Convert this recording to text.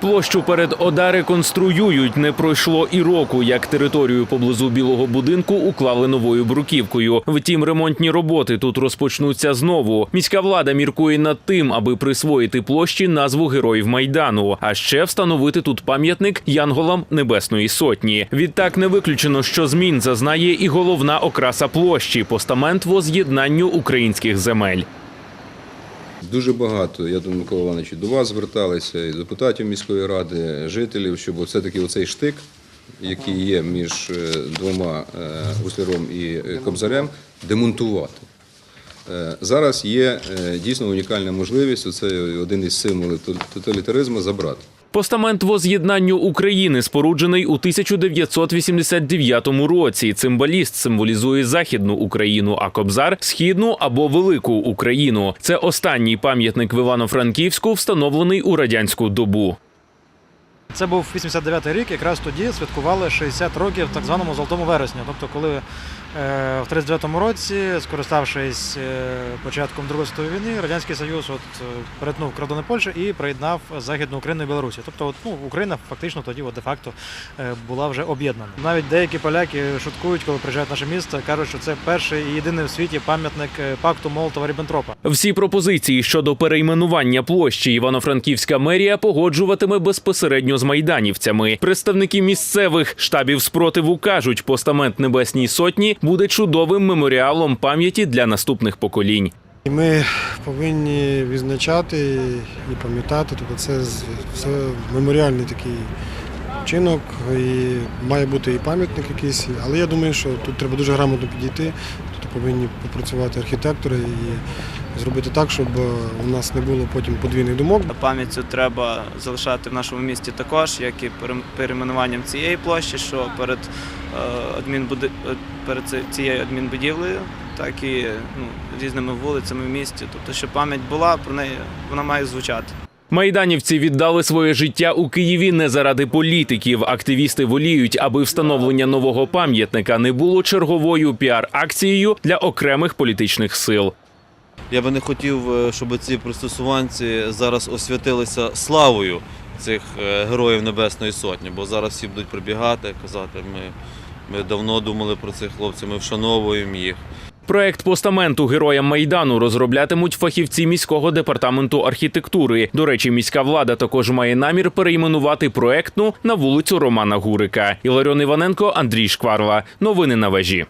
Площу перед ОДА реконструюють. Не пройшло і року, як територію поблизу білого будинку уклали новою бруківкою. Втім, ремонтні роботи тут розпочнуться знову. Міська влада міркує над тим, аби присвоїти площі назву героїв майдану, а ще встановити тут пам'ятник янголам Небесної Сотні. Відтак не виключено, що змін зазнає і головна окраса площі постамент воз'єднанню українських земель. Дуже багато, я думаю, Микола Іванович, до вас зверталися, і депутатів міської ради, жителів, щоб все-таки оцей штик, який є між е, двома е, гусляром і е, кобзарем, демонтувати. Зараз є дійсно унікальна можливість, оце один із символів тоталітаризму, забрати. Постамент воз'єднанню України споруджений у 1989 році. Цимбаліст символізує західну Україну, а кобзар східну або велику Україну. Це останній пам'ятник в Івано-Франківську, встановлений у радянську добу. Це був 89-й рік, якраз тоді святкували 60 років так званому Золотому вересні. Тобто, коли е, в 39-му році, скориставшись е, початком Другої світової війни, Радянський Союз от, е, перетнув кордони Польщі і приєднав Західну Україну і Білорусі. Тобто, от, ну, Україна фактично тоді от, де-факто е, була вже об'єднана. Навіть деякі поляки шуткують, коли приїжджають в наше місто, кажуть, що це перший і єдиний в світі пам'ятник пакту Молотова Ріббентропа. Всі пропозиції щодо перейменування площі Івано-Франківська мерія погоджуватиме безпосередньо з майданівцями. Представники місцевих штабів спротиву кажуть, постамент Небесній Сотні буде чудовим меморіалом пам'яті для наступних поколінь. Ми повинні відзначати і пам'ятати, тобто це все меморіальний такий вчинок, і має бути і пам'ятник якийсь, але я думаю, що тут треба дуже грамотно підійти, повинні попрацювати архітектори і зробити так, щоб у нас не було потім подвійних думок. Пам'ять цю треба залишати в нашому місті також, як і пере- перейменуванням цієї площі, що перед, е, адмінбуди... е, перед цією адмінбудівлею, так і ну, різними вулицями в місті. Тобто, щоб пам'ять була, про неї вона має звучати. Майданівці віддали своє життя у Києві не заради політиків. Активісти воліють, аби встановлення нового пам'ятника не було черговою піар-акцією для окремих політичних сил. Я би не хотів, е, щоб ці пристосуванці зараз освятилися славою цих е, героїв Небесної Сотні, бо зараз всі будуть прибігати, казати, ми, ми давно думали про цих хлопців, ми вшановуємо їх. Проект постаменту героям майдану розроблятимуть фахівці міського департаменту архітектури. До речі, міська влада також має намір перейменувати проектну на вулицю Романа Гурика. Іларіон Іваненко, Андрій Шкварла. Новини на вежі.